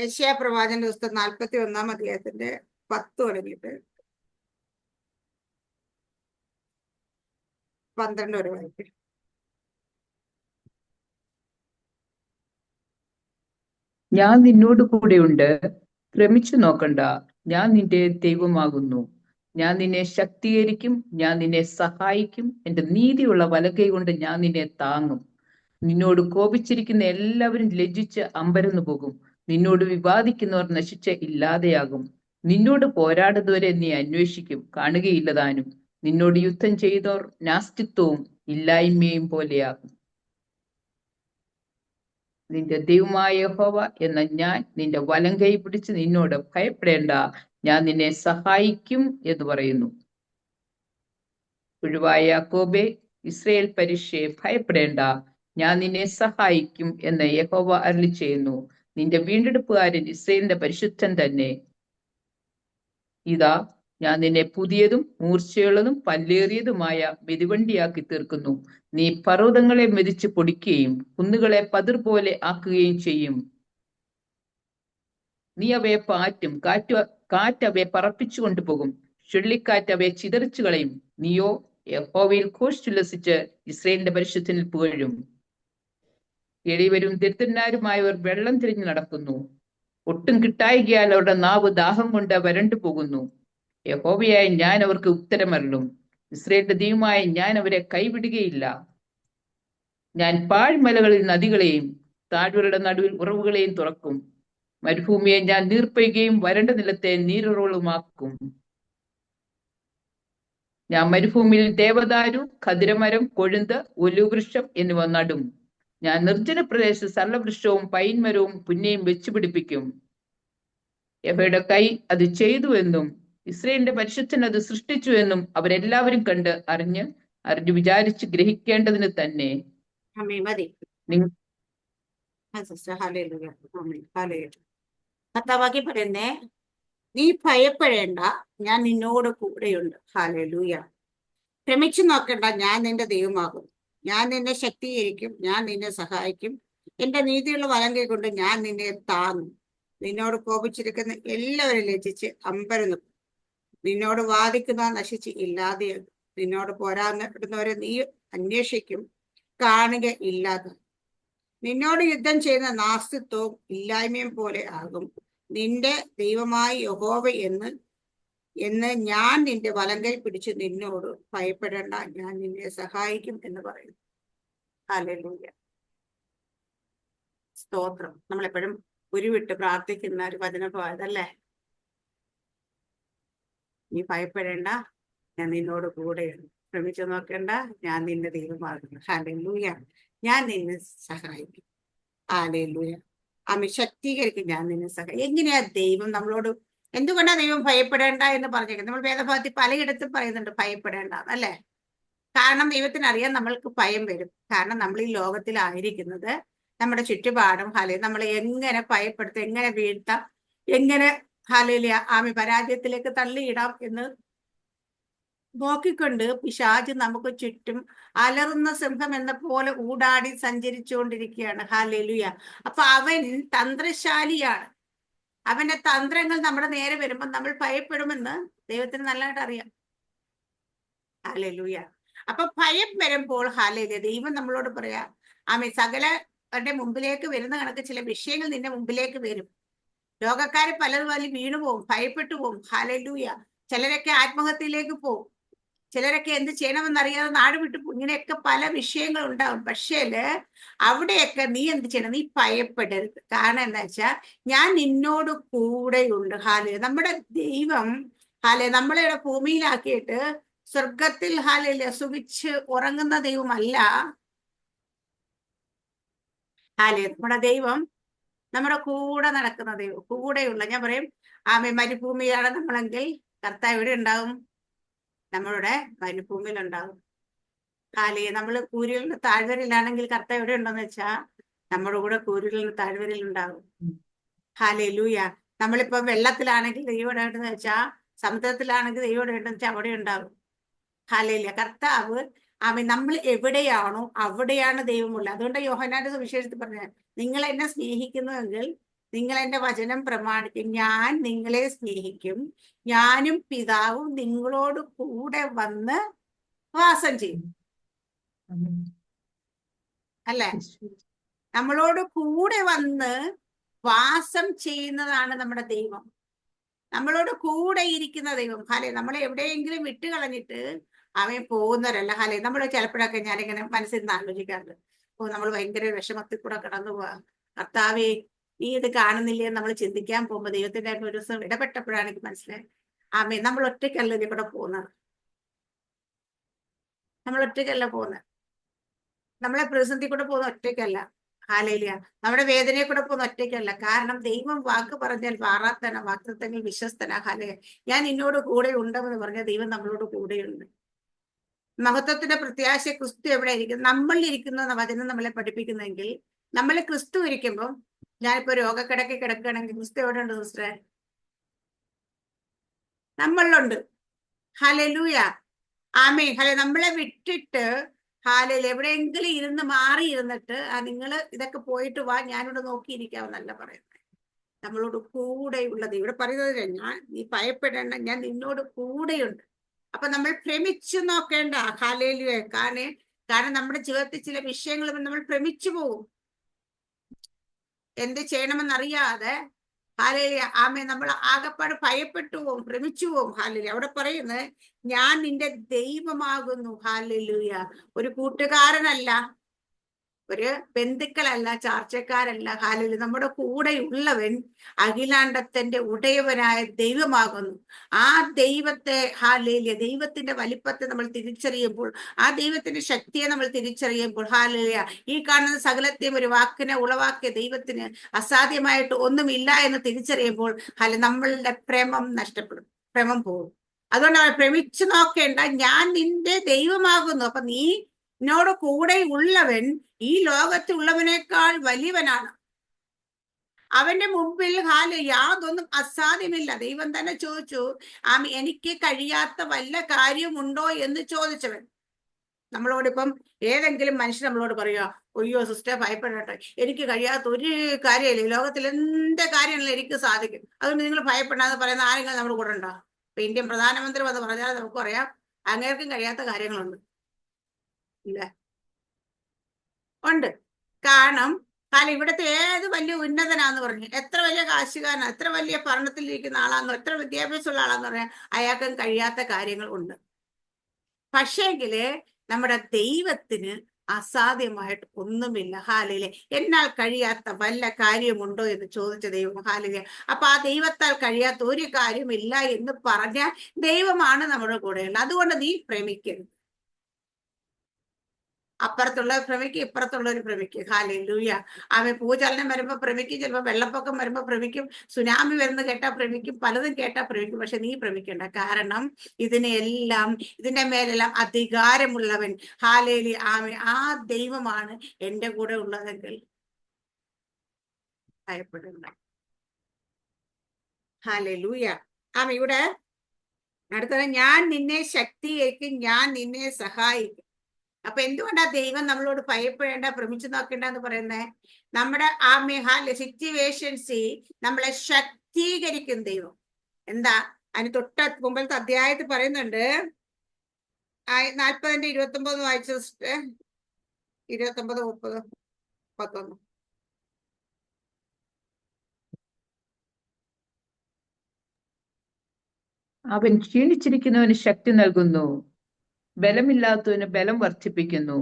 യശ്യാ പ്രവാചന്റെ പുസ്തകം നാൽപ്പത്തി ഒന്നാം അധ്യായത്തിന്റെ പത്ത് തുടങ്ങിയിട്ട്. പന്ത്രണ്ട് വരെ വായിക്കും. ഞാൻ നിന്നോട് കൂടെയുണ്ട്. ക്രമിച്ചു നോക്കണ്ട. ഞാൻ നിന്റെ ദൈവമാകുന്നു. ഞാൻ നിന്നെ ശക്തീകരിക്കും. ഞാൻ നിന്നെ സഹായിക്കും. എന്റെ നീതിയുള്ള വലകൈ കൊണ്ട് ഞാൻ നിന്നെ താങ്ങും. നിന്നോട് കോപിച്ചിരിക്കുന്ന എല്ലാവരും ലജ്ജിച്ച് അമ്പരന്നു പോകും നിന്നോട് വിവാദിക്കുന്നവർ നശിച്ച് ഇല്ലാതെയാകും. നിന്നോട് പോരാടുന്നവരെ നീ അന്വേഷിക്കും കാണുകയില്ലതാനും നിന്നോട് യുദ്ധം ചെയ്തവർ നാസ്തിത്വവും ഇല്ലായ്മയും പോലെയാകും. നിന്റെ ദൈവമായ ഹോവ എന്ന ഞാൻ നിന്റെ വലം കൈ പിടിച്ച് നിന്നോട് ഭയപ്പെടേണ്ട. ഞാൻ നിന്നെ സഹായിക്കും എന്ന് പറയുന്നു. ഒഴിവായ യാക്കോബെ ഇസ്രയേൽ പരീക്ഷയെ ഭയപ്പെടേണ്ട. ഞാൻ നിന്നെ സഹായിക്കും എന്ന് യഹോവ അരളി ചെയ്യുന്നു. നിന്റെ വീണ്ടെടുപ്പുകാരൻ ഇസ്രയേലിന്റെ പരിശുദ്ധൻ തന്നെ. ഇതാ ഞാൻ നിന്നെ പുതിയതും മൂർച്ചയുള്ളതും പല്ലേറിയതുമായ മെതിവണ്ടിയാക്കി തീർക്കുന്നു. നീ പർവതങ്ങളെ മെതിച്ച് പൊടിക്കുകയും കുന്നുകളെ പതിർ പോലെ ആക്കുകയും ചെയ്യും. നീ അവയെ പാറ്റും കാറ്റ് കാറ്റ് അവയെ പറപ്പിച്ചു കൊണ്ടുപോകും. ചുഴലിക്കാറ്റ് അവയെ ചിതറിച്ചു കളയും. നീയോ യഹോവയിൽ ഘോഷിച്ചുല്ലസിച്ച് ഇസ്രയേലിന്റെ പരിശുദ്ധനിൽ പുകഴും. എളിവരും ദരിദ്രന്മാരുമായവർ വെള്ളം തിരിഞ്ഞു നടക്കുന്നു. ഒട്ടും കിട്ടായികയാൽ അവരുടെ നാവ് ദാഹം കൊണ്ട് വരണ്ടു പോകുന്നു. യഹോവയായ ഞാൻ അവർക്ക് ഉത്തരമരളും. ഇസ്രയേലിന്റെ ദൈവമായ ഞാൻ അവരെ കൈവിടുകയില്ല. ഞാൻ പാഴ്മലകളിൽ നദികളെയും താഴ്വരയുടെ നടുവിൽ ഉറവുകളെയും തുറക്കും. മരുഭൂമിയെ ഞാൻ നീർപ്പയുകയും വരണ്ട നിലത്തെ നീരുറവുകളുമാക്കും. ഞാൻ മരുഭൂമിയിൽ ദേവദാരു ഖതിരമരം കൊഴുന്ത് ഒലുവൃക്ഷം എന്നിവ നടും. ഞാൻ നിർജന പ്രദേശത്ത് സർവവൃക്ഷവും പൈൻമരവും പുന്നയും വെച്ചുപിടിപ്പിക്കും യഹയുടെ കൈ അത് ചെയ്തു എന്നും ഇസ്രയേലിന്റെ പരിശുദ്ധൻ അത് സൃഷ്ടിച്ചുവെന്നും അവരെല്ലാവരും കണ്ട് അറിഞ്ഞ് അറിഞ്ഞു വിചാരിച്ച് ഗ്രഹിക്കേണ്ടതിന് തന്നെ. കർത്താവാക്കി പറയുന്നേ നീ ഭയപ്പെടേണ്ട. ഞാൻ നിന്നോട് കൂടെയുണ്ട്. ഹാലലൂയ ക്ഷമിച്ചു നോക്കണ്ട. ഞാൻ നിന്റെ ദൈവമാകും ഞാൻ നിന്നെ ശക്തീകരിക്കും ഞാൻ നിന്നെ സഹായിക്കും. എന്റെ നീതിയുള്ള വലം കൈകൊണ്ട് ഞാൻ നിന്നെ താങ്ങും. നിന്നോട് കോപിച്ചിരിക്കുന്ന എല്ലാവരും ലജിച്ച് അമ്പരന്നു. നിന്നോട് വാദിക്കുന്ന നശിച്ച് ഇല്ലാതെയാകും നിന്നോട് പോരാടുന്നവരെ നീ അന്വേഷിക്കും കാണുക ഇല്ലാതെ. നിന്നോട് യുദ്ധം ചെയ്യുന്ന നാസ്തിത്വവും ഇല്ലായ്മയും പോലെ ആകും. നിന്റെ ദൈവമായി യഹോവ എന്ന് എന്ന് ഞാൻ നിന്റെ വലങ്കൈ പിടിച്ച് നിന്നോട് ഭയപ്പെടേണ്ട. ഞാൻ നിന്നെ സഹായിക്കും എന്ന് പറയുന്നു. അലലൂയ സ്തോത്രം. നമ്മളെപ്പോഴും ഉരുവിട്ട് പ്രാർത്ഥിക്കുന്ന ഒരു വചനഭാഗതല്ലേ? നീ ഭയപ്പെടേണ്ട. ഞാൻ നിന്നോട് കൂടെയുണ്ട്. ശ്രമിച്ചു നോക്കേണ്ട. ഞാൻ നിന്റെ ദൈവമാകുന്നു. ഹാലൂയ ഞാൻ നിന്നെ സഹായിക്കും. ഹാലൂയ അമി ശക്തീകരിക്കും ഞാൻ നിന്നെ സഹായിക്കും എങ്ങനെയാ ദൈവം നമ്മളോട് എന്തുകൊണ്ടാ ദൈവം ഭയപ്പെടേണ്ട എന്ന് പറഞ്ഞേക്കുന്നത്? നമ്മൾ വേദഭാഗത്തിൽ പലയിടത്തും പറയുന്നുണ്ട് ഭയപ്പെടേണ്ട അല്ലേ കാരണം ദൈവത്തിന് അറിയാം നമ്മൾക്ക് ഭയം വരും. കാരണം നമ്മൾ ഈ ലോകത്തിലായിരിക്കുന്നത് നമ്മുടെ ചുറ്റുപാടും ഹലേ നമ്മൾ എങ്ങനെ ഭയപ്പെടുത്താം എങ്ങനെ വീഴ്ത്താം എങ്ങനെ ഹാലയിലെ ആമി പരാജയത്തിലേക്ക് തള്ളിയിടാം എന്ന് നോക്കിക്കൊണ്ട് പിശാജ് നമുക്ക് ചുറ്റും അലറുന്ന സിംഹം എന്ന പോലെ ഊടാടി സഞ്ചരിച്ചുകൊണ്ടിരിക്കുകയാണ്. ഹാലേലുയ അപ്പൊ അവൻ തന്ത്രശാലിയാണ്. അവന്റെ തന്ത്രങ്ങൾ നമ്മുടെ നേരെ വരുമ്പോൾ നമ്മൾ ഭയപ്പെടുമെന്ന് ദൈവത്തിന് നല്ലതായിട്ട് അറിയാം. ഹാലലൂയ അപ്പൊ ഭയം വരുമ്പോൾ ഹാലേലിയ ദൈവം നമ്മളോട് പറയാ ആമേ സകലവരുടെ മുമ്പിലേക്ക് വരുന്ന കണക്ക് ചില വിഷയങ്ങൾ നിന്റെ മുമ്പിലേക്ക് വരും. ലോകക്കാരെ പലരും അതിൽ വീണു ഭയപ്പെട്ടു പോകും ഹാലലൂയ ചിലരൊക്കെ ആത്മഹത്യയിലേക്ക് പോകും ചിലരൊക്കെ എന്ത് ചെയ്യണമെന്നറിയാതെ നാട് വിട്ടു ഇങ്ങനെയൊക്കെ പല വിഷയങ്ങൾ ഉണ്ടാവും പക്ഷേൽ അവിടെയൊക്കെ നീ എന്ത് ചെയ്യണം? നീ ഭയപ്പെടരുത്. കാരണം എന്താ വെച്ചാൽ ഞാൻ നിന്നോട് കൂടെയുണ്ട്. ഹാലെ നമ്മുടെ ദൈവം ഹാലെ നമ്മളെ ഇവിടെ ഭൂമിയിലാക്കിയിട്ട് സ്വർഗത്തിൽ ഹാലയിൽ സുഖിച്ച് ഉറങ്ങുന്ന ദൈവമല്ല. ഹാലെ നമ്മുടെ ദൈവം നമ്മുടെ കൂടെ നടക്കുന്ന ദൈവം കൂടെയുള്ള. ഞാൻ പറയും ആമെ മരുഭൂമിയാണ് നമ്മളെങ്കിൽ കർത്താവ് എവിടെ ഉണ്ടാവും. നമ്മളുടെ മരുഭൂമിയിൽ ഉണ്ടാവും ഹാലേ നമ്മൾ കൂരിലിന് താഴ്വരയിലാണെങ്കിൽ കർത്താവ് എവിടെ ഉണ്ടെന്ന് വെച്ചാ നമ്മുടെ കൂടെ കൂരിലിന് താഴ്വരയിൽ ഉണ്ടാവും ഹാലേ ലൂയ നമ്മളിപ്പോ വെള്ളത്തിലാണെങ്കിൽ ദൈവം ഉണ്ടെന്ന് വെച്ചാ സമുദ്രത്തിലാണെങ്കിൽ ദൈവം ഉണ്ടെന്ന് വെച്ചാൽ അവിടെ ഉണ്ടാവും. ഹാലയില്ല കർത്താവ് അവൻ നമ്മൾ എവിടെയാണോ അവിടെയാണ് ദൈവമുള്ളത്. അതുകൊണ്ട് യോഹനാന്റെ സുവിശേഷത്തിൽ പറഞ്ഞത് നിങ്ങൾ എന്നെ സ്നേഹിക്കുന്നുവെങ്കിൽ നിങ്ങൾ എന്റെ വചനം പ്രമാണിക്കും. ഞാൻ നിങ്ങളെ സ്നേഹിക്കും. ഞാനും പിതാവും നിങ്ങളോട് കൂടെ വന്ന് വാസം ചെയ്യും. അല്ലെ? നമ്മളോട് കൂടെ വന്ന് വാസം ചെയ്യുന്നതാണ് നമ്മുടെ ദൈവം. നമ്മളോട് കൂടെ ഇരിക്കുന്ന ദൈവം. ഹലെ നമ്മൾ എവിടെയെങ്കിലും വിട്ട് കളഞ്ഞിട്ട് അവൻ പോകുന്നവരല്ല. ഹലെ നമ്മൾ ചിലപ്പോഴൊക്കെ ഞാനിങ്ങനെ മനസ്സിൽ നിന്ന് ആലോചിക്കാറുണ്ട്. ഓ നമ്മൾ ഭയങ്കര വിഷമത്തിൽ കൂടെ കടന്നു പോവാ. കർത്താവേ നീ ഇത് കാണുന്നില്ലേ നമ്മൾ ചിന്തിക്കാൻ പോകുമ്പോൾ ദൈവത്തിന്റെ ഒരു ദിവസം ഇടപെട്ടപ്പോഴാണ് എനിക്ക് മനസ്സിലായത്. ആമേ നമ്മൾ ഒറ്റയ്ക്കല്ല ഇതിൽ കൂടെ പോകുന്നത്. നമ്മൾ ഒറ്റയ്ക്കല്ല പോകുന്നത്. നമ്മളെ പ്രതിസന്ധി കൂടെ പോകുന്ന ഒറ്റയ്ക്കല്ല. ഹാലേലിയ നമ്മുടെ വേദനയെ കൂടെ പോകുന്ന ഒറ്റയ്ക്കല്ല. കാരണം ദൈവം വാക്ക് പറഞ്ഞാൽ വാറാത്തന വാക്തത്വങ്ങൾ വിശ്വസ്തന. ഹാലയ ഞാൻ നിന്നോട് കൂടെ ഉണ്ടെന്ന് പറഞ്ഞ ദൈവം നമ്മളോട് കൂടെയുണ്ട്. മഹത്വത്തിന്റെ പ്രത്യാശ ക്രിസ്തു എവിടെ ഇരിക്കുന്നു നമ്മളിൽ ഇരിക്കുന്നു വചനം നമ്മളെ പഠിപ്പിക്കുന്നെങ്കിൽ നമ്മളെ ക്രിസ്തു ഇരിക്കുമ്പോൾ ഞാനിപ്പോ രോഗക്കിടക്ക് കിടക്കുകയാണെങ്കിൽ ക്രിസ്തു എവിടെ ഉണ്ട് സിസ്റ്ററെ നമ്മളിലുണ്ട്. ഹലലൂയ ആമേ ഹലേ നമ്മളെ വിട്ടിട്ട് ഹാലയിൽ എവിടെയെങ്കിലും ഇരുന്ന് മാറി ഇരുന്നിട്ട് ആ നിങ്ങൾ ഇതൊക്കെ പോയിട്ട് വാ ഞാനിവിടെ നോക്കിയിരിക്കാമെന്നല്ല പറയുന്നത് നമ്മളോട് കൂടെയുള്ളത്. ഇവിടെ പറയുന്നത് ഞാൻ നീ ഭയപ്പെടേണ്ട ഞാൻ നിന്നോട് കൂടെയുണ്ട്. അപ്പൊ നമ്മൾ ഭ്രമിച്ചു നോക്കേണ്ട. ഹാലയിലുവേ കാരണം കാരണം നമ്മുടെ ജീവിതത്തിൽ ചില വിഷയങ്ങൾ നമ്മൾ ഭ്രമിച്ചു പോകും. എന്ത് ചെയ്യണമെന്നറിയാതെ ഹാലലി ആമേ നമ്മൾ ആകപ്പാട് ഭ്രമിച്ചു പോവും ഹാലലി അവിടെ പറയുന്നത് ഞാൻ നിന്റെ ദൈവമാകുന്നു ഹാലലുയ. ഒരു കൂട്ടുകാരനല്ല ഒരു ബന്ധുക്കളല്ല ചാർച്ചക്കാരല്ല ഹാലലി നമ്മുടെ കൂടെയുള്ളവൻ അഖിലാണ്ടത്തിന്റെ ഉടയവനായ ദൈവമാകുന്നു. ആ ദൈവത്തെ ഹാലേലിയ ദൈവത്തിന്റെ വലിപ്പത്തെ നമ്മൾ തിരിച്ചറിയുമ്പോൾ ആ ദൈവത്തിന്റെ ശക്തിയെ നമ്മൾ തിരിച്ചറിയുമ്പോൾ ഹാലേലിയ ഈ കാണുന്ന സകലത്തെയും ഒരു വാക്കിനെ ഉളവാക്കിയ ദൈവത്തിന് അസാധ്യമായിട്ട് ഒന്നുമില്ല എന്ന് തിരിച്ചറിയുമ്പോൾ ഹാല നമ്മളുടെ പ്രേമം നഷ്ടപ്പെടും പ്രേമം പോകും. അതുകൊണ്ട് അവൻ പ്രമിച്ചു നോക്കേണ്ട ഞാൻ നിന്റെ ദൈവമാകുന്നു. അപ്പൊ നീ എന്നോട് കൂടെ ഉള്ളവൻ ഈ ലോകത്തുള്ളവനേക്കാൾ വലിയവനാണ്. അവന്റെ മുമ്പിൽ ഹാൽ യാതൊന്നും അസാധ്യമില്ല. ദൈവം തന്നെ ചോദിച്ചു ആമി എനിക്ക് കഴിയാത്ത വല്ല കാര്യമുണ്ടോ? എന്ന് ചോദിച്ചവൻ. നമ്മളോടിപ്പം ഏതെങ്കിലും മനുഷ്യൻ നമ്മളോട് പറയുക ഒയ്യോ സിസ്റ്റർ ഭയപ്പെടട്ടെ. എനിക്ക് കഴിയാത്ത ഒരു കാര്യമില്ല. ലോകത്തിൽ എന്റെ കാര്യമാണെങ്കിലും എനിക്ക് സാധിക്കും. അതുകൊണ്ട് നിങ്ങൾ ഭയപ്പെടാന്ന് പറയുന്ന ആരെങ്കിലും നമ്മുടെ കൂടെ ഉണ്ടോ? ഇപ്പൊ ഇന്ത്യൻ പ്രധാനമന്ത്രി വന്ന് പറഞ്ഞാൽ നമുക്കറിയാം അങ്ങേർക്കും കഴിയാത്ത കാര്യങ്ങളുണ്ട്. ഇല്ല? ഉണ്ട്. കാരണം കാരണം ഇവിടുത്തെ ഏത് വലിയ ഉന്നതനാന്ന് പറഞ്ഞു. എത്ര വലിയ കാശുകാരനാ എത്ര വലിയ ഭരണത്തിലിരിക്കുന്ന ആളാന്നോ എത്ര വിദ്യാഭ്യാസമുള്ള ആളാന്ന് പറഞ്ഞാൽ അയാൾക്കും കഴിയാത്ത കാര്യങ്ങൾ ഉണ്ട്. പക്ഷേങ്കിൽ നമ്മുടെ ദൈവത്തിന് അസാധ്യമായിട്ട് ഒന്നുമില്ല. ഹാലിലെ. എന്നാൽ കഴിയാത്ത വല്ല കാര്യമുണ്ടോ എന്ന് ചോദിച്ച ദൈവം ഹാലിലെ. അപ്പൊ ആ ദൈവത്താൽ കഴിയാത്ത ഒരു കാര്യമില്ല എന്ന് പറഞ്ഞാൽ ദൈവമാണ് നമ്മുടെ കൂടെയുള്ളത്. അതുകൊണ്ട് നീ പ്രേമിക്കരുത്. അപ്പുറത്തുള്ള ഭ്രമിക്കും ഇപ്പുറത്തുള്ളവർ ഭ്രമിക്കും ഹാലേ ലൂയ അവൻ ഭൂചലനം വരുമ്പോ ഭ്രമിക്കും ചിലപ്പോ വെള്ളപ്പൊക്കം വരുമ്പോൾ ഭ്രമിക്കും സുനാമി വരുന്ന കേട്ടാ ഭ്രമിക്കും പലതും കേട്ടാ ഭ്രമിക്കും പക്ഷെ നീ ഭ്രമിക്കണ്ട കാരണം ഇതിനെല്ലാം ഇതിന്റെ മേലെല്ലാം അധികാരമുള്ളവൻ. ഹാലേലി ആമി ആ ദൈവമാണ് എന്റെ കൂടെ ഉള്ളതെങ്കിൽ ഭയപ്പെടണ്ട ഹാലേ ലൂയ ആമ ഇവിടെ അടുത്തത് ഞാൻ നിന്നെ ശക്തിയേക്കും ഞാൻ നിന്നെ സഹായിക്കും. അപ്പൊ എന്തുകൊണ്ടാ ദൈവം നമ്മളോട് ഭയപ്പെടേണ്ട ഭ്രമിച്ചു നോക്കേണ്ട എന്ന് പറയുന്നത് നമ്മുടെ ആ മെഹാല സിറ്റുവേഷൻസി നമ്മളെ ശക്തീകരിക്കും ദൈവം. എന്താ? അതിന് തൊട്ട മുമ്പത്തെ അധ്യായത്തിൽ പറയുന്നുണ്ട്. നാൽപ്പതിന്റെ ഇരുപത്തി ഒമ്പത് വായിച്ചു ഇരുപത്തി ഒമ്പത് മുപ്പത് മുപ്പത്തൊന്ന് അവൻ ക്ഷീണിച്ചിരിക്കുന്നവന് ശക്തി നൽകുന്നു. ബലമില്ലാത്തവന് ബലം വർദ്ധിപ്പിക്കുന്നു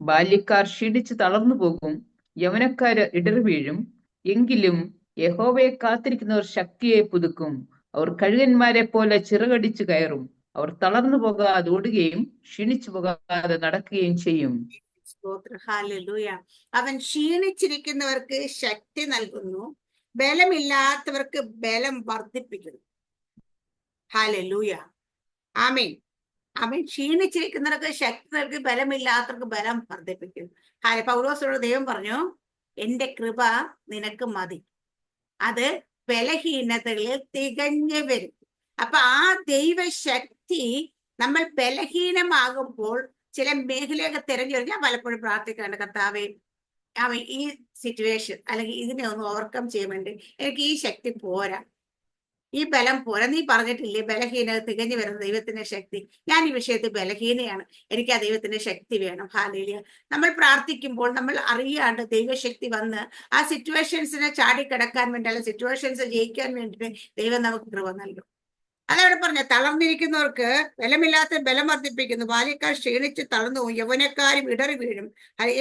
ബാല്യക്കാർ ക്ഷീണിച്ച് തളർന്നു പോകും. യവനക്കാര് ഇടറി വീഴും. എങ്കിലും യഹോവയെ കാത്തിരിക്കുന്നവർ ശക്തിയെ പുതുക്കും. അവർ കഴുകന്മാരെ പോലെ ചിറകടിച്ചു കയറും. അവർ തളർന്നു പോകാതെ ഓടുകയും ക്ഷീണിച്ചു പോകാതെ നടക്കുകയും ചെയ്യും. അവൻ ക്ഷീണിച്ചിരിക്കുന്നവർക്ക് ശക്തി നൽകുന്നു. ബലമില്ലാത്തവർക്ക് ബലം വർദ്ധിപ്പിക്കുന്നു ഹാലൂയ ആമേൻ. അവൻ ക്ഷീണിച്ചിരിക്കുന്നവർക്ക് ശക്തി നൽകി ബലമില്ലാത്തവർക്ക് ബലം വർദ്ധിപ്പിക്കും. ഹായ പൗലോസോട് ദൈവം പറഞ്ഞു എന്റെ കൃപ നിനക്ക് മതി. അത് ബലഹീനതകളിൽ തികഞ്ഞു വരും അപ്പൊ ആ ദൈവശക്തി നമ്മൾ ബലഹീനമാകുമ്പോൾ ചില മേഖലയൊക്കെ തിരഞ്ഞു ഞാൻ പലപ്പോഴും പ്രാർത്ഥിക്കാറുണ്ട്. കർത്താവേ അവൻ ഈ സിറ്റുവേഷൻ അല്ലെങ്കിൽ ഇതിനെ ഒന്ന് ഓവർകം വേണ്ടി എനിക്ക് ഈ ശക്തി പോരാ. ഈ ബലം പോരാ നീ പറഞ്ഞിട്ടില്ലേ ബലഹീന തികഞ്ഞു വരുന്ന ദൈവത്തിന്റെ ശക്തി. ഞാൻ ഈ വിഷയത്തിൽ ബലഹീനയാണ്. എനിക്ക് ആ ദൈവത്തിന്റെ ശക്തി വേണം. ഹാലേലിയ. നമ്മൾ പ്രാർത്ഥിക്കുമ്പോൾ നമ്മൾ അറിയാണ്ട് ദൈവശക്തി വന്ന് ആ സിറ്റുവേഷൻസിനെ ചാടിക്കിടക്കാൻ വേണ്ടി അല്ല സിറ്റുവേഷൻസ് ജയിക്കാൻ വേണ്ടിയിട്ട് ദൈവം നമുക്ക് കൃപ നൽകും. അതവിടെ പറഞ്ഞ തളർന്നിരിക്കുന്നവർക്ക് ബലമില്ലാത്ത ബലം വർദ്ധിപ്പിക്കുന്നു. ബാല്യക്കാർ ക്ഷീണിച്ച് തളർന്നു പോകും യൗവനക്കാരും ഇടറി വീഴും.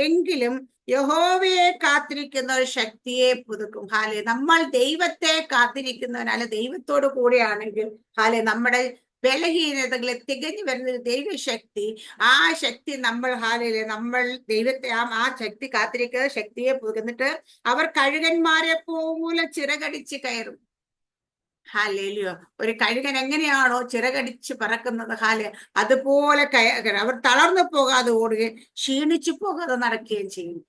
എങ്കിലും യഹോവയെ കാത്തിരിക്കുന്ന ഒരു ശക്തിയെ പുതുക്കും. ഹാലെ നമ്മൾ ദൈവത്തെ കാത്തിരിക്കുന്നവനാല് ദൈവത്തോട് കൂടെയാണെങ്കിൽ ഹാലെ നമ്മുടെ ബലഹീനതകളെ തികഞ്ഞു വരുന്ന ദൈവശക്തി ആ ശക്തി നമ്മൾ ഹാലയിലെ നമ്മൾ ദൈവത്തെ ആ ആ ശക്തി കാത്തിരിക്കുന്ന ശക്തിയെ പുതുക്കുന്നിട്ട് അവർ കഴുകന്മാരെ പോലെ ചിറകടിച്ച് കയറും. ഹാലേലിയോ. ഒരു കഴുകൻ എങ്ങനെയാണോ ചിറകടിച്ച് പറക്കുന്നത് ഹാൽ അതുപോലെ അവർ തളർന്നു പോകാതെ ഓടുകയും ക്ഷീണിച്ചു പോകാതെ നടക്കുകയും ചെയ്യും.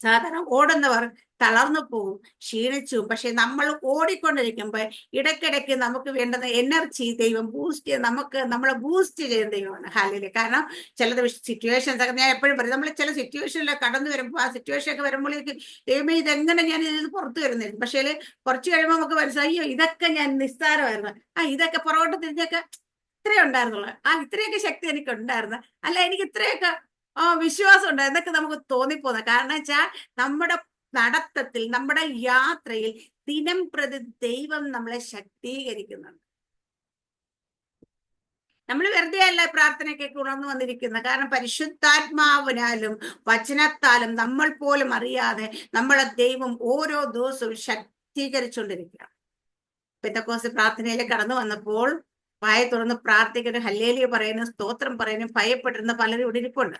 സാധാരണ ഓടുന്നവർ തളർന്നു പോവും ക്ഷീണിച്ചു പക്ഷെ നമ്മൾ ഓടിക്കൊണ്ടിരിക്കുമ്പോൾ ഇടയ്ക്കിടയ്ക്ക് നമുക്ക് വേണ്ടുന്ന എനർജി ദൈവം ബൂസ്റ്റ് നമുക്ക് നമ്മളെ ബൂസ്റ്റ് ചെയ്യുന്ന ദൈവമാണ്. ഹാലിൽ കാരണം ചില സിറ്റുവേഷൻസ് ഒക്കെ ഞാൻ എപ്പോഴും പറയും നമ്മൾ ചില സിറ്റുവേഷനിലൊക്കെ കടന്നു വരുമ്പോൾ ആ സിറ്റുവേഷൻ ഒക്കെ വരുമ്പോഴേക്കും ദൈവമേ ഇതെങ്ങനെ ഞാൻ ഇതിൽ പുറത്തു വരുന്നില്ല പക്ഷേ കുറച്ച് കഴിയുമ്പോൾ നമുക്ക് മനസ്സിലായി അയ്യോ ഇതൊക്കെ ഞാൻ നിസ്സാരമായിരുന്നു. ആ ഇതൊക്കെ പുറകോട്ട് തിരിഞ്ഞൊക്കെ ഇത്രേ ഉണ്ടായിരുന്നുള്ളൂ. ആ ഇത്രയൊക്കെ ശക്തി എനിക്ക് ഉണ്ടായിരുന്നു അല്ല എനിക്ക് ഇത്രയൊക്കെ ആ വിശ്വാസം ഉണ്ട് എന്നൊക്കെ നമുക്ക് തോന്നിപ്പോന്നെ കാരണം വെച്ചാൽ നമ്മുടെ നടത്തത്തിൽ നമ്മുടെ യാത്രയിൽ ദിനം പ്രതി ദൈവം നമ്മളെ ശക്തീകരിക്കുന്നുണ്ട്. നമ്മൾ വെറുതെ അല്ല പ്രാർത്ഥനയ്ക്കൊക്കെ ഉണർന്നു വന്നിരിക്കുന്നത്. കാരണം പരിശുദ്ധാത്മാവിനാലും വചനത്താലും നമ്മൾ പോലും അറിയാതെ നമ്മളെ ദൈവം ഓരോ ദിവസവും ശക്തീകരിച്ചുകൊണ്ടിരിക്കുക പെന്തക്കോസ് പ്രാർത്ഥനയിൽ കടന്നു വന്നപ്പോൾ വായ തുറന്ന് പ്രാർത്ഥിക്കുന്ന. ഹല്ലേലിയ പറയുന്നു സ്തോത്രം പറയുന്നു. ഭയപ്പെട്ടിരുന്ന പലരും ഇവിടെ ഇരിപ്പുണ്ട്.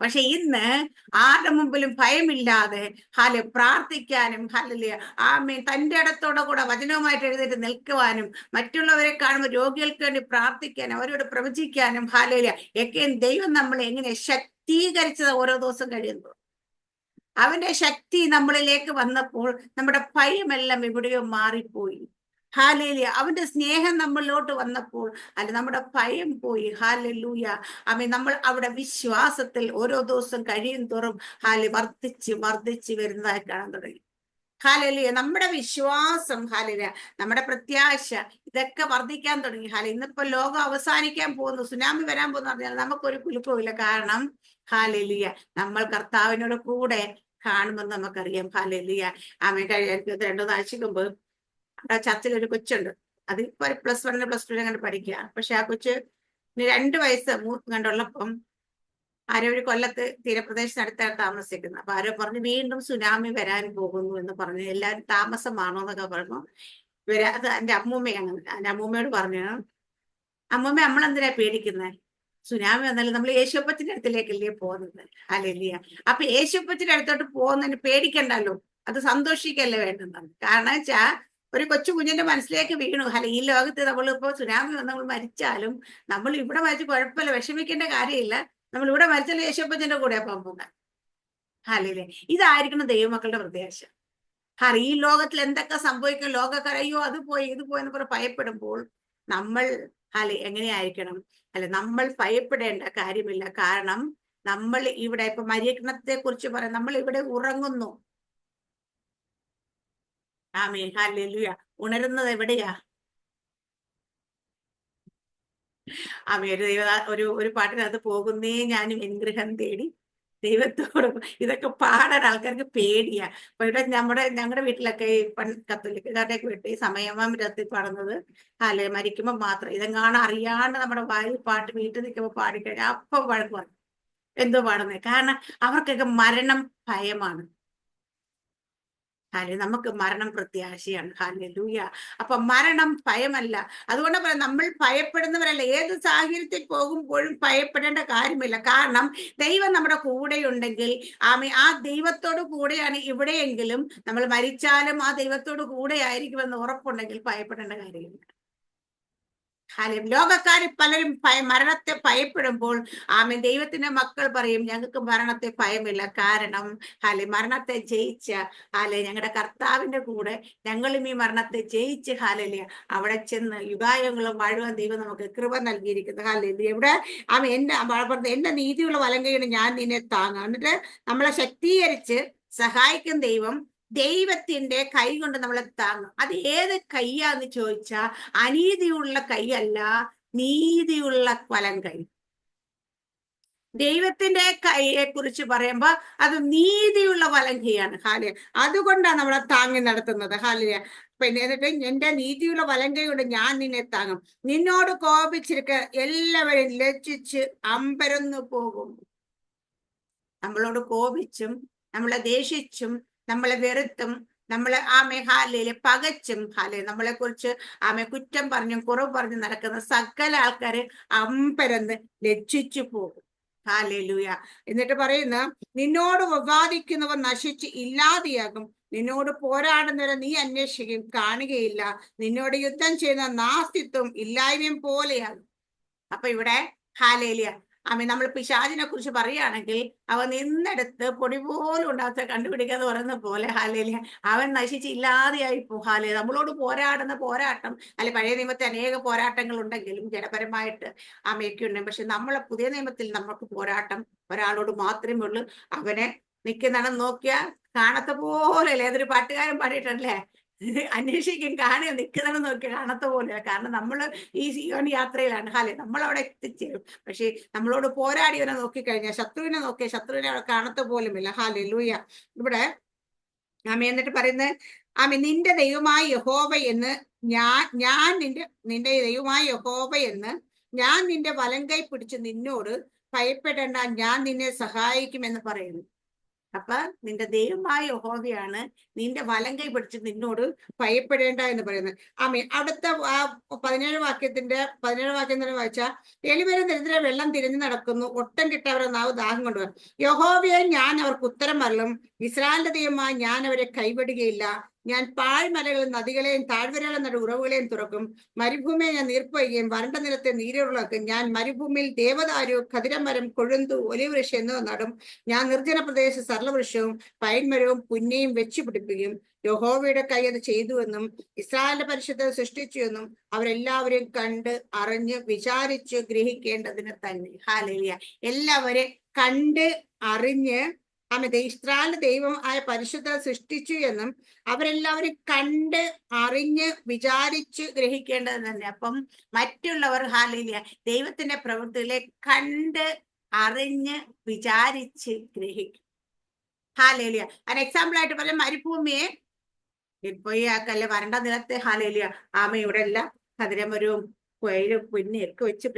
പക്ഷെ ഇന്ന് ആരുടെ മുമ്പിലും ഭയമില്ലാതെ ഹല പ്രാർത്ഥിക്കാനും ഹലല് ആമേ തന്റെ ഇടത്തോടെ കൂടെ വചനവുമായിട്ട് എഴുന്നേറ്റ് നിൽക്കുവാനും മറ്റുള്ളവരെ കാണുമ്പോൾ രോഗികൾക്ക് വേണ്ടി പ്രാർത്ഥിക്കാനും അവരോട് പ്രവചിക്കാനും ഹാലിയ ഒക്കെയും ദൈവം നമ്മളെ എങ്ങനെ ശക്തീകരിച്ചത് ഓരോ ദിവസം കഴിയുന്നു അവന്റെ ശക്തി നമ്മളിലേക്ക് വന്നപ്പോൾ നമ്മുടെ ഭയമെല്ലാം എവിടെയോ മാറിപ്പോയി. ഹാലേലിയ. അവന്റെ സ്നേഹം നമ്മളിലോട്ട് വന്നപ്പോൾ അല്ല നമ്മുടെ ഭയം പോയി. ഹാലലൂയ. അമ്മ നമ്മൾ അവിടെ വിശ്വാസത്തിൽ ഓരോ ദിവസം കഴിയും തോറും ഹാലി വർദ്ധിച്ച് വർദ്ധിച്ച് വരുന്നതായി കാണാൻ തുടങ്ങി. ഹാലലിയ. നമ്മുടെ വിശ്വാസം ഹാലിയ നമ്മുടെ പ്രത്യാശ ഇതൊക്കെ വർദ്ധിക്കാൻ തുടങ്ങി. ഹാല ഇന്നിപ്പോ ലോകം അവസാനിക്കാൻ പോകുന്നു. സുനാമി വരാൻ പോകുന്നു പറഞ്ഞാൽ നമുക്കൊരു കുലുക്കമില്ല കാരണം ഹാലലിയ നമ്മൾ കർത്താവിനോട് കൂടെ കാണുമെന്ന് നമുക്കറിയാം. ഹാലലിയ. ആമ കഴിയാൻ രണ്ടു നാഴ്ചക്ക് മുമ്പ് അവിടെ ചർച്ചിൽ ഒരു കൊച്ചുണ്ട്. അത് ഇപ്പൊ പ്ലസ് വണ്ണിന് പ്ലസ് ടു അങ്ങനെ പഠിക്കുക പക്ഷെ ആ കൊച്ച് രണ്ട് വയസ്സ് മൂത്ത് കണ്ടുള്ളപ്പം ആരോ ഒരു കൊല്ലത്ത് തീരപ്രദേശത്തിനടുത്താണ് താമസിക്കുന്നത്. അപ്പൊ ആരോ പറഞ്ഞു വീണ്ടും സുനാമി വരാൻ പോകുന്നു എന്ന് പറഞ്ഞു. എല്ലാവരും താമസമാണോ എന്നൊക്കെ പറഞ്ഞു വരാ അത് എന്റെ അമ്മൂമ്മയാണ് എന്റെ അമ്മൂമ്മയോട് പറഞ്ഞു അമ്മൂമ്മ നമ്മളെന്തിനാ പേടിക്കുന്നത് സുനാമി വന്നാലും നമ്മൾ യേശുപ്പത്തിന്റെ അടുത്തിലേക്കല്ലേ പോകുന്നത്? അല്ലെല്ലിയ അപ്പൊ യേശുപ്പത്തിന്റെ അടുത്തോട്ട് പോകുന്നതിന് പേടിക്കണ്ടല്ലോ. അത് സന്തോഷിക്കല്ലേ വേണ്ടെന്നാണ് കാരണം വെച്ചാ ഒരു കൊച്ചു കുഞ്ഞിന്റെ മനസ്സിലേക്ക് വീണു. അല്ല ഈ ലോകത്ത് നമ്മൾ ഇപ്പോ സുനാമി നമ്മൾ മരിച്ചാലും നമ്മൾ ഇവിടെ മരിച്ച് കുഴപ്പമില്ല വിഷമിക്കേണ്ട കാര്യമില്ല. നമ്മൾ ഇവിടെ മരിച്ചാലും യേശുപ്പച്ചന്റെ കൂടെ പോകുക അല്ലേ ഇതായിരിക്കണം ദൈവമക്കളുടെ പ്രത്യാശ. ഹറി ഈ ലോകത്തിൽ എന്തൊക്കെ സംഭവിക്കും? ലോകക്കാർ അയ്യോ അത് പോയി ഇത് പോയി എന്ന് പറഞ്ഞ് ഭയപ്പെടുമ്പോൾ നമ്മൾ അല്ലെ എങ്ങനെയായിരിക്കണം? അല്ലെ നമ്മൾ ഭയപ്പെടേണ്ട കാര്യമില്ല. കാരണം നമ്മൾ ഇവിടെ ഇപ്പൊ മരീകരണത്തെ കുറിച്ച് പറയാം. നമ്മൾ ഇവിടെ ഉറങ്ങുന്നു. ആമേ ഹാലുയ ഉണരുന്നത് എവിടെയാ? ആമേ ഒരു ദൈവ ഒരു ഒരു പാട്ടിനകത്ത് പോകുന്നേ ഞാനും എൻഗ്രഹം തേടി. ദൈവത്തോടും ഇതൊക്കെ പാടാൻ ആൾക്കാർക്ക് പേടിയാ. അപ്പൊ ഇവിടെ നമ്മുടെ ഞങ്ങളുടെ വീട്ടിലൊക്കെ ഈ പൺ കത്തോലിക്കാരുടെയൊക്കെ വീട്ടിൽ സമയമാം രത്തിൽ പാടുന്നത്. അല്ലെ മരിക്കുമ്പോൾ മാത്രം. ഇതെങ്ങാണ് അറിയാണ്ട് നമ്മുടെ വായിൽ പാട്ട് വീട്ടിൽ നിൽക്കുമ്പോൾ പാടിക്കഴിഞ്ഞാൽ അപ്പം വഴക്ക് പറയും. എന്തോ പാടുന്നത് കാരണം അവർക്കൊക്കെ മരണം ഭയമാണ്. ഹാലെ നമുക്ക് മരണം പ്രത്യാശയാണ്. ഹാലെ ലൂയ അപ്പൊ മരണം ഭയമല്ല. അതുകൊണ്ട് പറയാം നമ്മൾ ഭയപ്പെടുന്നവരല്ല. ഏത് സാഹചര്യത്തിൽ പോകുമ്പോഴും ഭയപ്പെടേണ്ട കാര്യമില്ല. കാരണം ദൈവം നമ്മുടെ കൂടെയുണ്ടെങ്കിൽ ആമ ആ ദൈവത്തോട് കൂടെയാണ് ഇവിടെയെങ്കിലും നമ്മൾ മരിച്ചാലും ആ ദൈവത്തോട് കൂടെ ആയിരിക്കുമെന്ന് ഉറപ്പുണ്ടെങ്കിൽ ഭയപ്പെടേണ്ട കാര്യമില്ല. ലോകക്കാർ പലരും ഭയ മരണത്തെ ഭയപ്പെടുമ്പോൾ ആമേൻ ദൈവത്തിന്റെ മക്കൾ പറയും ഞങ്ങൾക്ക് മരണത്തെ ഭയമില്ല. കാരണം ഹാലെ മരണത്തെ ജയിച്ച ഹാലെ ഞങ്ങളുടെ കർത്താവിന്റെ കൂടെ ഞങ്ങളും ഈ മരണത്തെ ജയിച്ച് ഹാലലിയ അവിടെ ചെന്ന് യുഗായങ്ങളും വാഴുവാൻ ദൈവം നമുക്ക് കൃപ നൽകിയിരിക്കുന്നു. ഹാലലിയ എവിടെ? ആമ എന്റെ എന്റെ നീതിയുള്ള വലങ്കയാണ് ഞാൻ നിന്നെ താങ്ങാം. എന്നിട്ട് നമ്മളെ ശക്തീകരിച്ച് സഹായിക്കും ദൈവം. ദൈവത്തിന്റെ കൈ കൊണ്ട് നമ്മളെ താങ്ങും. അത് ഏത് കൈയാന്ന് ചോദിച്ചാ അനീതിയുള്ള കൈയല്ല നീതിയുള്ള വലം കൈ. ദൈവത്തിന്റെ കൈയെ കുറിച്ച് പറയുമ്പോ അത് നീതിയുള്ള വലങ്കയാണ് ഹാലിയ അതുകൊണ്ടാണ് നമ്മളെ താങ്ങി നടത്തുന്നത്. ഹാലിയ പിന്നെ എന്നിട്ട് എന്റെ നീതിയുള്ള വലങ്കൈ കൊണ്ട് ഞാൻ നിന്നെ താങ്ങും. നിന്നോട് കോപിച്ചിരിക്ക എല്ലാവരും ലജ്ജിച്ച് അമ്പരന്നു പോകും. നമ്മളോട് കോപിച്ചും നമ്മളെ ദേഷിച്ചും നമ്മളെ വെറുത്തും നമ്മളെ ആമെ ഹാലയിലെ പകച്ചും ഹാലെ നമ്മളെ കുറിച്ച് ആമെ കുറ്റം പറഞ്ഞും കുറവ് പറഞ്ഞും നടക്കുന്ന സകല ആൾക്കാര് അമ്പരന്ന് ലജ്ജിച്ചു പോകും. ഹാലലൂയ. എന്നിട്ട് പറയുന്ന നിന്നോട് വിവാദിക്കുന്നവർ നശിച്ച് ഇല്ലാതെയാകും. നിന്നോട് പോരാടുന്നവരെ നീ അന്വേഷിക്കും കാണുകയില്ല. നിന്നോട് യുദ്ധം ചെയ്യുന്ന നാസ്തിത്വം ഇല്ലായ്മയും പോലെയാകും. അപ്പൊ ഇവിടെ ഹാലേലിയ ആമി നമ്മൾ പിശാചിനെ കുറിച്ച് പറയുകയാണെങ്കിൽ അവൻ നിന്നെടുത്ത് പൊടി പോലും ഉണ്ടാകാത്ത കണ്ടുപിടിക്കാതെ പറയുന്ന പോലെ ഹാലേലിയ അവൻ നശിച്ച് ഇല്ലാതെയായി പോ ഹാലേ നമ്മളോട് പോരാടുന്ന പോരാട്ടം അല്ലെ പഴയ നിയമത്തെ അനേക പോരാട്ടങ്ങൾ ഉണ്ടെങ്കിലും ജനപരമായിട്ട് ആമയൊക്കെയുണ്ട് പക്ഷെ നമ്മളെ പുതിയ നിയമത്തിൽ നമുക്ക് പോരാട്ടം ഒരാളോട് മാത്രമേ ഉള്ളൂ. അവനെ നിൽക്കുന്നിടം നോക്കിയാൽ കാണത്ത പോലെ അല്ലേ? ഏതൊരു പാട്ടുകാരൻ പാടിയിട്ടല്ലേ അന്വേഷിക്കും. കാണുക. നിൽക്കുന്നതെന്ന് നോക്കി കാണത്ത പോലെ കാരണം നമ്മൾ ഈ സിയോൺ യാത്രയിലാണ്. ഹാലെ നമ്മൾ അവിടെ എത്തിച്ചേരും. പക്ഷെ നമ്മളോട് പോരാടിയവനെ നോക്കിക്കഴിഞ്ഞാൽ ശത്രുവിനെ നോക്കിയ ശത്രുവിനെ അവിടെ കാണത്ത പോലുമില്ല. ഹാലെ ലൂയ ഇവിടെ ആമ എന്നിട്ട് പറയുന്നത് ആമ നിന്റെ ദൈവമായ യഹോബ എന്ന് ഞാൻ ഞാൻ നിന്റെ നിന്റെ ദൈവമായ യഹോബ എന്ന് ഞാൻ നിന്റെ വലം കൈ പിടിച്ച് നിന്നോട് ഭയപ്പെടേണ്ട. ഞാൻ നിന്നെ സഹായിക്കുമെന്ന് പറയുന്നു. അപ്പൊ നിന്റെ ദൈവമായ യഹോവയാണ് നിന്റെ വലം കൈ പിടിച്ച് നിന്നോട് ഭയപ്പെടേണ്ട എന്ന് പറയുന്നത്. ആമേ അടുത്ത ആ പതിനേഴ് വാക്യത്തിന്റെ പതിനേഴ് വാക്യം തന്നെ വായിച്ചാൽ എലിവരെ ദരിദ്ര വെള്ളം തിരിഞ്ഞു നടക്കുന്നു ഒട്ടം കിട്ടവരെ നാവ് ദാഹം കൊണ്ടുവരും യഹോവയെ ഞാൻ അവർക്ക് ഉത്തരം അറിയും ഇസ്രായേലിന്റെ ദൈവമായി ഞാൻ അവരെ കൈവിടുകയില്ല. ഞാൻ പാഴ്മലകളും നദികളെയും താഴ്വരകളും നട ഉറവുകളെയും തുറക്കും. മരുഭൂമിയെ ഞാൻ നീർപ്പൊയ്യുകയും വരണ്ട നിലത്തെ നീരുകളാക്കും ഞാൻ മരുഭൂമിയിൽ ദേവദാരു ഖതിരമരം കൊഴുന്തു ഒലിവൃക്ഷം എന്നിവ നടും. ഞാൻ നിർജന പ്രദേശ സർലവൃക്ഷവും പൈൻമരവും പുന്നയും വെച്ചു പിടിപ്പിക്കും. യഹോവയുടെ കൈ അത് ചെയ്തുവെന്നും ഇസ്രായേലിന്റെ പരിശുദ്ധ സൃഷ്ടിച്ചു എന്നും അവരെല്ലാവരും കണ്ട് അറിഞ്ഞ് വിചാരിച്ച് ഗ്രഹിക്കേണ്ടതിന് തന്നെ. ഹാലിയ എല്ലാവരെ കണ്ട് അറിഞ്ഞ് ആമേ ഇസ്രായേൽ ദൈവം ആയ പരിശുദ്ധ സൃഷ്ടിച്ചു എന്നും അവരെല്ലാവരും കണ്ട് അറിഞ്ഞ് വിചാരിച്ച് ഗ്രഹിക്കേണ്ടത് തന്നെ. അപ്പം മറ്റുള്ളവർ ഹാലില്ല ദൈവത്തിന്റെ പ്രവൃത്തികളെ കണ്ട് അറിഞ്ഞ് വിചാരിച്ച് ഗ്രഹിക്കും. ഹാലേലിയ. അതിന് എക്സാമ്പിൾ ആയിട്ട് പറയാം മരുഭൂമിയെ ഇപ്പൊ ഈ ആക്കല്ലേ വരണ്ട നിലത്തെ ഹാലേലിയ. ആമ ഇവിടെ എല്ലാം കതിരമരവും കൊയിലും പിന്നെയൊക്കെ വെച്ച്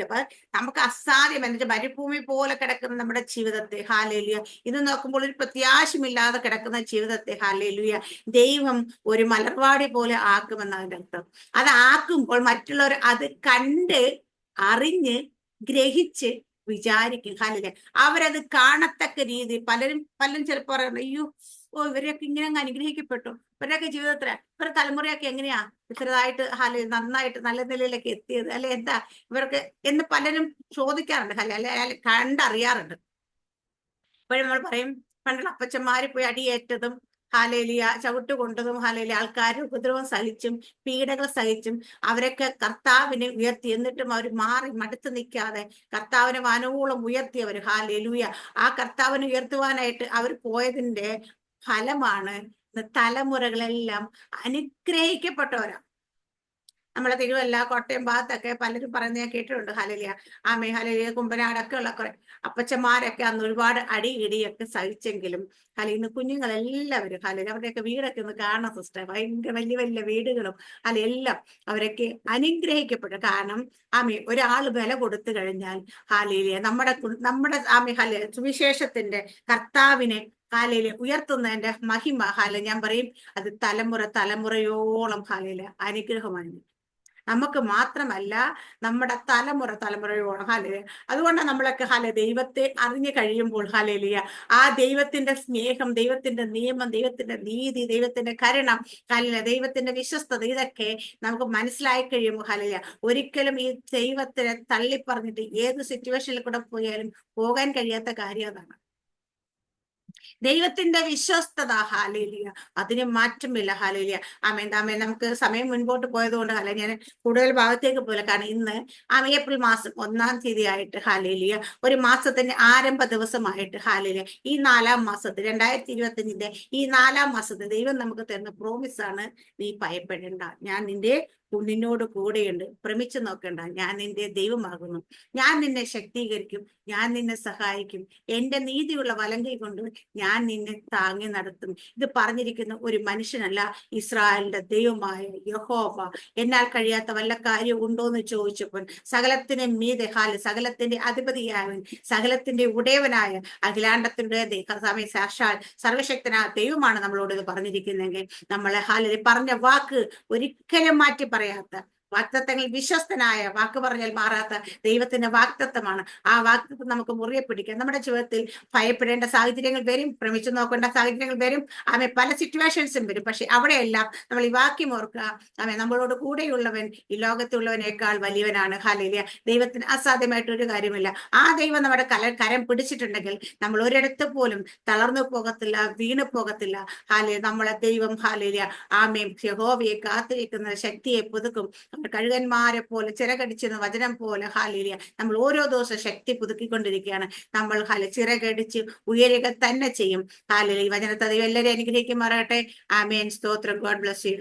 നമുക്ക് അസാധ്യം എന്നിട്ട് മരുഭൂമി പോലെ കിടക്കുന്ന നമ്മുടെ ജീവിതത്തെ ഹാലേലിയ ഇത് നോക്കുമ്പോൾ ഒരു പ്രത്യാശമില്ലാതെ കിടക്കുന്ന ജീവിതത്തെ ഹാലേലുയ ദൈവം ഒരു മലർവാടി പോലെ ആക്കുമെന്ന് അതിന്റെ അർത്ഥം. അത് ആക്കുമ്പോൾ മറ്റുള്ളവർ അത് കണ്ട് അറിഞ്ഞ് ഗ്രഹിച്ച് വിചാരിക്കും. ഹാലിലെ അവരത് കാണത്തക്ക രീതി പലരും പലരും ചിലപ്പോൾ പറയുന്നത് അയ്യോ ഓ ഇവരെയൊക്കെ ഇങ്ങനെ അങ്ങ് അനുഗ്രഹിക്കപ്പെട്ടു. ഇവരുടെയൊക്കെ ജീവിതത്തിൽ ഇവരുടെ തലമുറയൊക്കെ എങ്ങനെയാ ഇത്രതായിട്ട് ഹല നന്നായിട്ട് നല്ല നിലയിലേക്ക് എത്തിയത്? അല്ലെ എന്താ ഇവർക്ക് എന്ന് പലരും ചോദിക്കാറുണ്ട് ഹല. അല്ലെ കണ്ടറിയാറുണ്ട്. ഇപ്പോഴും നമ്മൾ പറയും പണ്ടുള്ള അപ്പച്ചന്മാര് പോയി അടിയേറ്റതും ഹാലേലിയ ചവിട്ട് കൊണ്ടതും ഹാലേലിയ ആൾക്കാർ ഉപദ്രവം സഹിച്ചും പീഡകൾ സഹിച്ചും അവരൊക്കെ കർത്താവിനെ ഉയർത്തി എന്നിട്ടും അവർ മാറി മടുത്ത് നിൽക്കാതെ കർത്താവിനെ വനവോളം ഉയർത്തിയവർ ഹാലേലൂയ. ആ കർത്താവിനെ ഉയർത്തുവാനായിട്ട് അവർ പോയതിന്റെ ഫലമാണ് തലമുറകളെല്ലാം അനുഗ്രഹിക്കപ്പെട്ടവരാ നമ്മളെ തിരുവല്ല കോട്ടയം ഭാഗത്തൊക്കെ പലരും ഞാൻ കേട്ടിട്ടുണ്ട്. ഹലലിയ ആമേ ഹലലിയ കുമ്പനാടൊക്കെ ഉള്ള കുറെ അപ്പച്ചന്മാരൊക്കെ അന്ന് ഒരുപാട് അടി ഇടിയൊക്കെ സഹിച്ചെങ്കിലും ഹലി ഇന്ന് കുഞ്ഞുങ്ങളെല്ലാവരും ഹലി അവരുടെയൊക്കെ വീടൊക്കെ ഒന്ന് കാണാം സിസ്റ്റർ ഭയങ്കര വലിയ വലിയ വീടുകളും അല്ല എല്ലാം അവരൊക്കെ അനുഗ്രഹിക്കപ്പെട്ടു. കാരണം ആമേ ഒരാൾ വില കൊടുത്തു കഴിഞ്ഞാൽ ഹാലിലിയ നമ്മുടെ നമ്മുടെ ആമേ ഹല സുവിശേഷത്തിന്റെ കർത്താവിനെ ഹാലയിൽ ഉയർത്തുന്നതിന്റെ മഹിമ ഹാല. ഞാൻ പറയും അത് തലമുറ തലമുറയോളം ഹാലയിൽ അനുഗ്രഹമാണ് നമുക്ക് മാത്രമല്ല നമ്മുടെ തലമുറ തലമുറയോളം ഹാലയിൽ അതുകൊണ്ട് നമ്മളൊക്കെ ഹാല ദൈവത്തെ അറിഞ്ഞു കഴിയുമ്പോൾ ഹാലയിലിയ. ആ ദൈവത്തിന്റെ സ്നേഹം ദൈവത്തിന്റെ നിയമം ദൈവത്തിന്റെ നീതി ദൈവത്തിന്റെ കരുണം ഹാലില ദൈവത്തിന്റെ വിശ്വസ്തത ഇതൊക്കെ നമുക്ക് മനസ്സിലായി കഴിയുമ്പോൾ ഹാലയില ഒരിക്കലും ഈ ദൈവത്തിനെ തള്ളിപ്പറഞ്ഞിട്ട് ഏത് സിറ്റുവേഷനിൽ കൂടെ പോയാലും പോകാൻ കഴിയാത്ത കാര്യം അതാണ്. ദൈവത്തിന്റെ വിശ്വസ്തത ഹാലേലിയ അതിന് മാറ്റമില്ല ഹാലേലിയ ആമേൻ ആമേൻ. നമുക്ക് സമയം മുൻപോട്ട് പോയതുകൊണ്ട് ഹാല ഞാൻ കൂടുതൽ ഭാഗത്തേക്ക് പോലെ കാരണം ഇന്ന് ആ ഏപ്രിൽ മാസം ഒന്നാം തീയതി ആയിട്ട് ഹാലേലിയ ഒരു മാസത്തിന്റെ ആരംഭ ദിവസമായിട്ട് ഹാലേലിയ ഈ നാലാം മാസത്തിൽ രണ്ടായിരത്തി ഇരുപത്തിയഞ്ചിന്റെ ഈ നാലാം മാസത്തിൽ ദൈവം നമുക്ക് തരുന്ന പ്രോമിസ് ആണ് നീ ഭയപ്പെടേണ്ട. ഞാൻ നിന്റെ നിന്നോട് കൂടെയുണ്ട്. ഭ്രമിച്ചു നോക്കേണ്ട. ഞാൻ നിന്റെ ദൈവമാകുന്നു. ഞാൻ നിന്നെ ശക്തീകരിക്കും. ഞാൻ നിന്നെ സഹായിക്കും. എന്റെ നീതിയുള്ള വലങ്കൈ കൊണ്ട് ഞാൻ നിന്നെ താങ്ങി നടത്തും. ഇത് പറഞ്ഞിരിക്കുന്ന ഒരു മനുഷ്യനല്ല ഇസ്രായേലിന്റെ ദൈവമായ യഹോബ എന്നാൽ കഴിയാത്ത വല്ല കാര്യം ഉണ്ടോ എന്ന് ചോദിച്ചപ്പോൾ സകലത്തിന് മീതെ ഹാൽ സകലത്തിന്റെ അധിപതിയായവൻ സകലത്തിന്റെ ഉടയവനായ അഖിലാണ്ടത്തിന്റെ സമയ സാക്ഷാൽ സർവശക്തനായ ദൈവമാണ് നമ്മളോട് ഇത് പറഞ്ഞിരിക്കുന്നതെങ്കിൽ നമ്മളെ ഹാലിൽ പറഞ്ഞ വാക്ക് ഒരിക്കലും മാറ്റി રહ્યા હતા വാക്തത്വങ്ങൾ വിശ്വസ്തനായ വാക്ക് പറഞ്ഞാൽ മാറാത്ത ദൈവത്തിന്റെ വാക്തത്വമാണ് ആ വാക്തത്വം നമുക്ക് മുറിയെ പിടിക്കാം. നമ്മുടെ ജീവിതത്തിൽ ഭയപ്പെടേണ്ട സാഹചര്യങ്ങൾ വരും. ഭ്രമിച്ചു നോക്കേണ്ട സാഹചര്യങ്ങൾ വരും. ആമെ പല സിറ്റുവേഷൻസും വരും. പക്ഷെ അവിടെയെല്ലാം നമ്മൾ ഈ വാക്യം ഓർക്കുക. ആമെ നമ്മളോട് കൂടെയുള്ളവൻ ഈ ലോകത്തുള്ളവനേക്കാൾ വലിയവനാണ്. ഹാലേലിയ ദൈവത്തിന് അസാധ്യമായിട്ട് ഒരു കാര്യമില്ല. ആ ദൈവം നമ്മുടെ കല കരം പിടിച്ചിട്ടുണ്ടെങ്കിൽ നമ്മൾ ഒരിടത്ത് പോലും തളർന്നു പോകത്തില്ല വീണു പോകത്തില്ല. ഹാലേ നമ്മളെ ദൈവം ഹാലേലിയ ആമേം യഹോവയെ കാത്തിരിക്കുന്ന ശക്തിയെ പുതുക്കും. കഴുകന്മാരെ പോലെ ചിറകടിച്ചെന്ന് വചനം പോലെ ഹാലേലിയ നമ്മൾ ഓരോ ദിവസം ശക്തി പുതുക്കിക്കൊണ്ടിരിക്കുകയാണ്. നമ്മൾ ഹാല ചിറകടിച്ച് ഉയരുക തന്നെ ചെയ്യും. ഹാലിലി ഈ വചനത്തെ ദൈവം അനുഗ്രഹിക്കും അനുഗ്രഹിക്കുമാറാകട്ടെ. ആമേൻ. സ്തോത്രം. God bless you